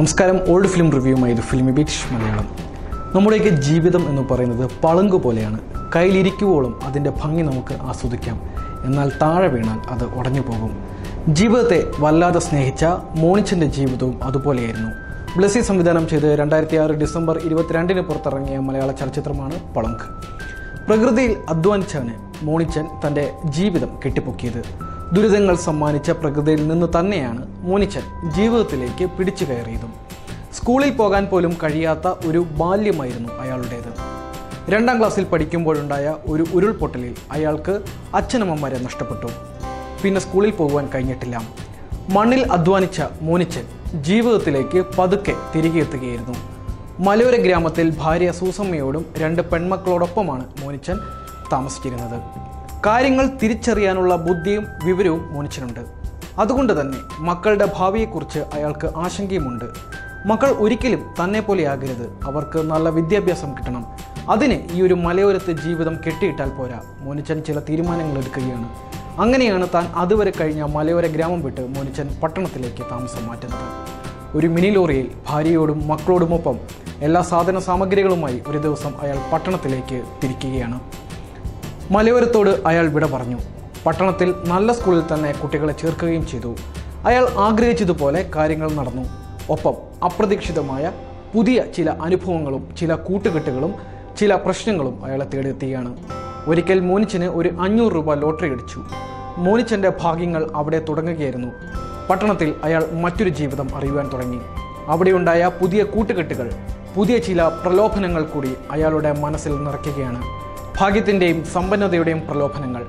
നമസ്കാരം old film റിവ്യൂമായി ഇത് film beach Malayalam. നമ്മുടെയൊക്കെ ജീവിതം എന്ന് പറയുന്നത് പളുങ്ക് പോലെയാണ്. കയ്യിലിരിക്കുവോളം അതിന്റെ ഭംഗി നമുക്ക് ആസ്വദിക്കാം. എന്നാൽ താഴെ വീണാൽ അത് ഉടഞ്ഞു പോകും. ജീവിതത്തെ വല്ലാതെ സ്നേഹിച്ച മോണിച്ചന്റെ ജീവിതവും അതുപോലെയായിരുന്നു. ബ്ലസ്സി സംവിധാനം ചെയ്ത് രണ്ടായിരത്തി ആറ് ഡിസംബർ ഇരുപത്തിരണ്ടിന് പുറത്തിറങ്ങിയ മലയാള ചലച്ചിത്രമാണ് പളങ്ക്. പ്രകൃതിയിൽ അധ്വാനിച്ചാണ് മോണിച്ചൻ തന്റെ ജീവിതം കെട്ടിപ്പൊക്കിയത്. ദുരിതങ്ങൾ സമ്മാനിച്ച പ്രകൃതിയിൽ നിന്ന് തന്നെയാണ് മോനിച്ചൻ ജീവിതത്തിലേക്ക് പിടിച്ചു കയറിയതും. സ്കൂളിൽ പോകാൻ പോലും കഴിയാത്ത ഒരു ബാല്യമായിരുന്നു അയാളുടേത്. രണ്ടാം ക്ലാസ്സിൽ പഠിക്കുമ്പോഴുണ്ടായ ഒരു ഉരുൾപൊട്ടലിൽ അയാൾക്ക് അച്ഛനമ്മമാരെ നഷ്ടപ്പെട്ടു. പിന്നെ സ്കൂളിൽ പോകുവാൻ കഴിഞ്ഞിട്ടില്ല. മണ്ണിൽ അധ്വാനിച്ച മോനിച്ചൻ ജീവിതത്തിലേക്ക് പതുക്കെ തിരികെ എത്തുകയായിരുന്നു. മലയോര ഗ്രാമത്തിൽ ഭാര്യ സൂസമ്മയോടും രണ്ട് പെൺമക്കളോടൊപ്പമാണ് മോനിച്ചൻ താമസിച്ചിരുന്നത്. കാര്യങ്ങൾ തിരിച്ചറിയാനുള്ള ബുദ്ധിയും വിവരവും മോനിച്ചിനുണ്ട്. അതുകൊണ്ട് തന്നെ മക്കളുടെ ഭാവിയെക്കുറിച്ച് അയാൾക്ക് ആശങ്കയുമുണ്ട്. മക്കൾ ഒരിക്കലും തന്നെ പോലെയാകരുത് അവർക്ക് നല്ല വിദ്യാഭ്യാസം കിട്ടണം. അതിന് ഈ ഒരു മലയോരത്തെ ജീവിതം കെട്ടിയിട്ടാൽ പോരാ. മോനിച്ചൻ ചില തീരുമാനങ്ങൾ എടുക്കുകയാണ്. അങ്ങനെയാണ് താൻ അതുവരെ കഴിഞ്ഞ മലയോര ഗ്രാമം വിട്ട് മോനിച്ചൻ പട്ടണത്തിലേക്ക് താമസം മാറ്റുന്നത്. ഒരു മിനി ലോറിയിൽ ഭാര്യയോടും മക്കളോടുമൊപ്പം എല്ലാ സാധന സാമഗ്രികളുമായി ഒരു ദിവസം അയാൾ പട്ടണത്തിലേക്ക് തിരിക്കുകയാണ്. മലയോരത്തോട് അയാൾ വിട പറഞ്ഞു. പട്ടണത്തിൽ നല്ല സ്കൂളിൽ തന്നെ കുട്ടികളെ ചേർക്കുകയും ചെയ്തു. അയാൾ ആഗ്രഹിച്ചതുപോലെ കാര്യങ്ങൾ നടന്നു. ഒപ്പം അപ്രതീക്ഷിതമായ പുതിയ ചില അനുഭവങ്ങളും ചില കൂട്ടുകെട്ടുകളും ചില പ്രശ്നങ്ങളും അയാളെ തേടിയെത്തുകയാണ് ഒരിക്കൽ മോനിച്ചന് ഒരു അഞ്ഞൂറ് രൂപ ലോട്ടറി അടിച്ചു. മോനിച്ചന്റെ ഭാഗ്യങ്ങൾ അവിടെ തുടങ്ങുകയായിരുന്നു. പട്ടണത്തിൽ അയാൾ മറ്റൊരു ജീവിതം അറിയുവാൻ തുടങ്ങി. അവിടെയുണ്ടായ പുതിയ കൂട്ടുകെട്ടുകൾ പുതിയ ചില പ്രലോഭനങ്ങൾ കൂടി അയാളുടെ മനസ്സിൽ നിറയ്ക്കുകയാണ്. ഭാഗ്യത്തിന്റെയും സമ്പന്നതയുടെയും പ്രലോഭനങ്ങൾ.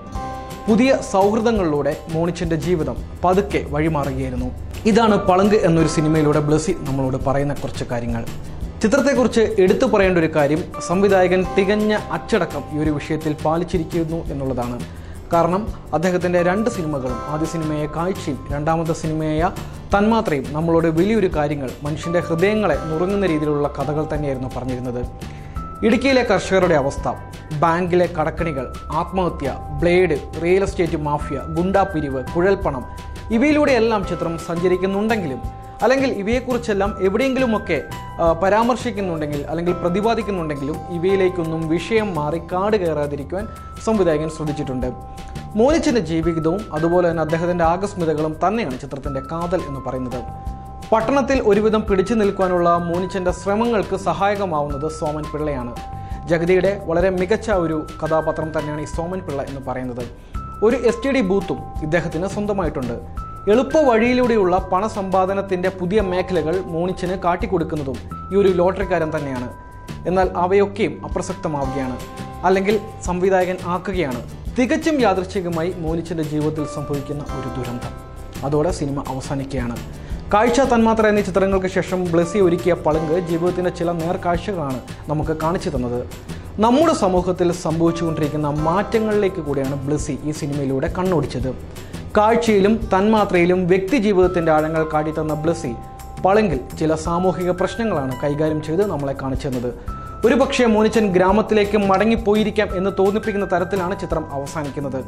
പുതിയ സൗഹൃദങ്ങളിലൂടെ മോണിച്ചന്റെ ജീവിതം പതുക്കെ വഴിമാറുകയായിരുന്നു. ഇതാണ് പളങ്ക് എന്നൊരു സിനിമയിലൂടെ ബ്ലസി നമ്മളോട് പറയുന്ന കുറച്ച് കാര്യങ്ങൾ. ചിത്രത്തെക്കുറിച്ച് എടുത്തു പറയേണ്ട ഒരു കാര്യം സംവിധായകൻ തികഞ്ഞ അച്ചടക്കം ഈ ഒരു വിഷയത്തിൽ പാലിച്ചിരിക്കുന്നു എന്നുള്ളതാണ്. കാരണം അദ്ദേഹത്തിന്റെ രണ്ട് സിനിമകളും ആദ്യ സിനിമയായ കാഴ്ചയും രണ്ടാമത്തെ സിനിമയായ തന്മാത്രയും നമ്മളോട് വലിയൊരു കാര്യങ്ങൾ മനുഷ്യന്റെ ഹൃദയങ്ങളെ നുറുങ്ങുന്ന രീതിയിലുള്ള കഥകൾ തന്നെയായിരുന്നു പറഞ്ഞിരുന്നത്. ഇടുക്കിയിലെ കർഷകരുടെ അവസ്ഥ. ബാങ്കിലെ കടക്കണികൾ ആത്മഹത്യ ബ്ലേഡ് റിയൽ എസ്റ്റേറ്റ് മാഫിയ ഗുണ്ടാപ്പിരിവ് കുഴൽപ്പണം ഇവയിലൂടെയെല്ലാം ചിത്രം സഞ്ചരിക്കുന്നുണ്ടെങ്കിലും അല്ലെങ്കിൽ ഇവയെക്കുറിച്ചെല്ലാം എവിടെയെങ്കിലുമൊക്കെ പരാമർശിക്കുന്നുണ്ടെങ്കിൽ അല്ലെങ്കിൽ പ്രതിപാദിക്കുന്നുണ്ടെങ്കിലും ഇവയിലേക്കൊന്നും വിഷയം മാറി കാട് കയറാതിരിക്കുവാൻ സംവിധായകൻ ശ്രദ്ധിച്ചിട്ടുണ്ട്. മോനിച്ചിന്റെ ജീവിതവും അതുപോലെ തന്നെ അദ്ദേഹത്തിന്റെ ആകസ്മിതകളും തന്നെയാണ് ചിത്രത്തിന്റെ കാതൽ എന്ന് പറയുന്നത്. പട്ടണത്തിൽ ഒരുവിധം പിടിച്ചു നിൽക്കുവാനുള്ള മോനിച്ചന്റെ ശ്രമങ്ങൾക്ക് സഹായകമാവുന്നത് സോമൻ പിള്ളയാണ്. ജഗതിയുടെ വളരെ മികച്ച ഒരു കഥാപാത്രം തന്നെയാണ് ഈ സോമൻ പിള്ള എന്ന് പറയുന്നത്. ഒരു എസ് ടി ഡി ബൂത്തും ഇദ്ദേഹത്തിന് സ്വന്തമായിട്ടുണ്ട്. എളുപ്പ വഴിയിലൂടെയുള്ള പണസമ്പാദനത്തിന്റെ പുതിയ മേഖലകൾ മോണിച്ചന് കാട്ടിക്കൊടുക്കുന്നതും ഈ ഒരു ലോട്ടറിക്കാരൻ തന്നെയാണ്. എന്നാൽ അവയൊക്കെയും അപ്രസക്തമാവുകയാണ്. അല്ലെങ്കിൽ സംവിധായകൻ ആക്കുകയാണ്. തികച്ചും യാദൃച്ഛികമായി മോനിച്ചന്റെ ജീവിതത്തിൽ സംഭവിക്കുന്ന ഒരു ദുരന്തം. അതോടെ സിനിമ അവസാനിക്കുകയാണ്. കാഴ്ച തന്മാത്ര എന്നീ ചിത്രങ്ങൾക്ക് ശേഷം ബ്ലെസി ഒരുക്കിയ പളുങ്ക് ജീവിതത്തിന്റെ ചില നേർക്കാഴ്ചകളാണ് നമുക്ക് കാണിച്ചു തന്നത്. നമ്മുടെ സമൂഹത്തിൽ സംഭവിച്ചുകൊണ്ടിരിക്കുന്ന മാറ്റങ്ങളിലേക്ക് കൂടിയാണ് ബ്ലെസി ഈ സിനിമയിലൂടെ കണ്ണോടിച്ചത്. കാഴ്ചയിലും തന്മാത്രയിലും വ്യക്തി ജീവിതത്തിന്റെ ആഴങ്ങൾ കാട്ടിത്തന്ന ബ്ലെസി പളുങ്കിൽ ചില സാമൂഹിക പ്രശ്നങ്ങളാണ് കൈകാര്യം ചെയ്ത് നമ്മളെ കാണിച്ചു തന്നത്. ഒരുപക്ഷെ മോനിച്ചൻ ഗ്രാമത്തിലേക്ക് മടങ്ങിപ്പോയിരിക്കാം എന്ന് തോന്നിപ്പിക്കുന്ന തരത്തിലാണ് ചിത്രം അവസാനിക്കുന്നത്.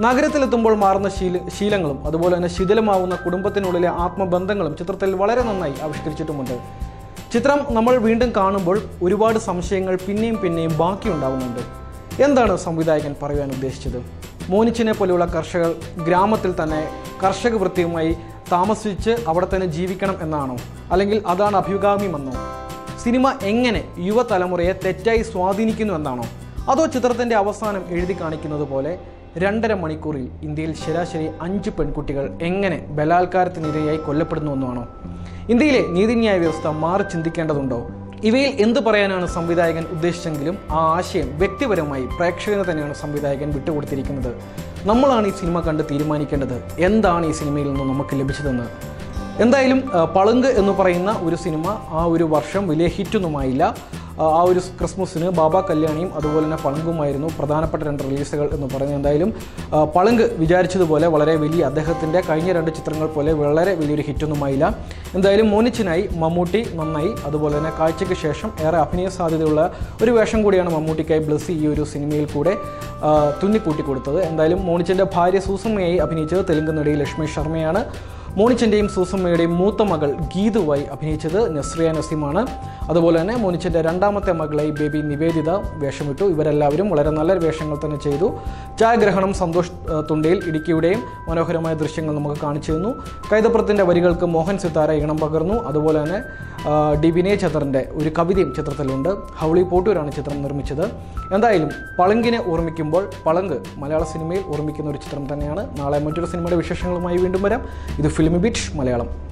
നഗരത്തിലെത്തുമ്പോൾ മാറുന്ന ശീല ശീലങ്ങളും അതുപോലെ തന്നെ ശിഥിലമാവുന്ന കുടുംബത്തിനുള്ളിലെ ആത്മബന്ധങ്ങളും ചിത്രത്തിൽ വളരെ നന്നായി ആവിഷ്കരിച്ചിട്ടുമുണ്ട്. ചിത്രം നമ്മൾ വീണ്ടും കാണുമ്പോൾ ഒരുപാട് സംശയങ്ങൾ പിന്നെയും പിന്നെയും ബാക്കിയുണ്ടാവുന്നുണ്ട്. എന്താണ് സംവിധായകൻ പറയുവാൻ ഉദ്ദേശിച്ചത്? മോനിച്ചിനെ പോലെയുള്ള കർഷകർ ഗ്രാമത്തിൽ തന്നെ കർഷക വൃത്തിയുമായി താമസിച്ച് അവിടെ തന്നെ ജീവിക്കണം എന്നാണോ? അല്ലെങ്കിൽ അതാണ് അഭികാമ്യമെന്നോ? സിനിമ എങ്ങനെ യുവതലമുറയെ തെറ്റായി സ്വാധീനിക്കുന്നു എന്നാണോ? അതോ ചിത്രത്തിന്റെ അവസാനം എഴുതി കാണിക്കുന്നത് പോലെ രണ്ടര മണിക്കൂറിൽ ഇന്ത്യയിൽ ശരാശരി അഞ്ച് പെൺകുട്ടികൾ എങ്ങനെ ബലാത്കാരത്തിനിരയായി കൊല്ലപ്പെടുന്നു എന്നാണോ? ഇന്ത്യയിലെ നീതിന്യായ വ്യവസ്ഥ മാറി ചിന്തിക്കേണ്ടതുണ്ടോ? ഇവയിൽ എന്തു പറയാനാണ് സംവിധായകൻ ഉദ്ദേശിച്ചെങ്കിലും ആ ആശയം വ്യക്തിപരമായി പ്രേക്ഷകന് തന്നെയാണ് സംവിധായകൻ വിട്ടുകൊടുത്തിരിക്കുന്നത്. നമ്മളാണ് ഈ സിനിമ കണ്ട് തീരുമാനിക്കേണ്ടത്. എന്താണ് ഈ സിനിമയിൽ നിന്ന് നമുക്ക് ലഭിച്ചതെന്ന്? എന്തായാലും പളുങ്ക് എന്ന് പറയുന്ന ഒരു സിനിമ ആ ഒരു വർഷം വലിയ ഹിറ്റൊന്നുമായില്ല. ആ ഒരു ക്രിസ്മസിന് ബാബ കല്യാണിയും അതുപോലെ തന്നെ പളുങ്കുമായിരുന്നു പ്രധാനപ്പെട്ട രണ്ട് റിലീസുകൾ എന്ന് പറയുന്നത്. എന്തായാലും പളുങ്ക് വിചാരിച്ചതുപോലെ വളരെ വലിയ അദ്ദേഹത്തിന്റെ കഴിഞ്ഞ രണ്ട് ചിത്രങ്ങൾ പോലെ വളരെ വലിയൊരു ഹിറ്റൊന്നുമായില്ല. എന്തായാലും മോനിച്ചിനായി മമ്മൂട്ടി നന്നായി അതുപോലെ തന്നെ കാഴ്ചയ്ക്ക് ശേഷം ഏറെ അഭിനയ സാധ്യതയുള്ള ഒരു വേഷം കൂടിയാണ് മമ്മൂട്ടിക്കായി ബ്ലസ് ഈ ഒരു സിനിമയിൽ കൂടെ തുന്നിക്കൂട്ടി കൊടുത്തത് എന്തായാലും മോനിച്ചിന്റെ ഭാര്യ സൂസമ്മയായി അഭിനയിച്ചത് തെലുങ്ക് നടി ലക്ഷ്മി ശർമ്മയാണ്. മോണിച്ചന്റെയും സൂസമ്മയുടെയും മൂത്ത മകൾ ഗീതുവായി അഭിനയിച്ചത് നസ്രിയ നസീമാണ്. അതുപോലെ തന്നെ മോനിച്ചന്റെ രണ്ടാമത്തെ മകളായി ബേബി നിവേദിത വേഷമിട്ടു. ഇവരെല്ലാവരും വളരെ നല്ല വേഷങ്ങൾ തന്നെ ചെയ്തു. ഛായാഗ്രഹണം സന്തോഷ് തുണ്ടയിൽ ഇടുക്കിയുടെയും മനോഹരമായ ദൃശ്യങ്ങൾ നമുക്ക് കാണിച്ചു തന്നു. കൈതപ്രത്തിന്റെ വരികൾക്ക് മോഹൻ സിത്താര ഇണം പകർന്നു. അതുപോലെ തന്നെ ഡി വിനയ് ചന്ദ്രന്റെ ഒരു കവിതയും ചിത്രത്തിലുണ്ട്. ഹൗളി പോട്ടൂരാണ് ചിത്രം നിർമ്മിച്ചത്. എന്തായാലും പളങ്കിനെ ഓർമ്മിക്കുമ്പോൾ പളങ്ക് മലയാള സിനിമയിൽ ഓർമ്മിക്കുന്ന ഒരു ചിത്രം തന്നെയാണ്. നാളെ മറ്റൊരു സിനിമയുടെ വിശേഷങ്ങളുമായി വീണ്ടും വരാം. ഇത് ഫിലിമി ബീറ്റ് മലയാളം.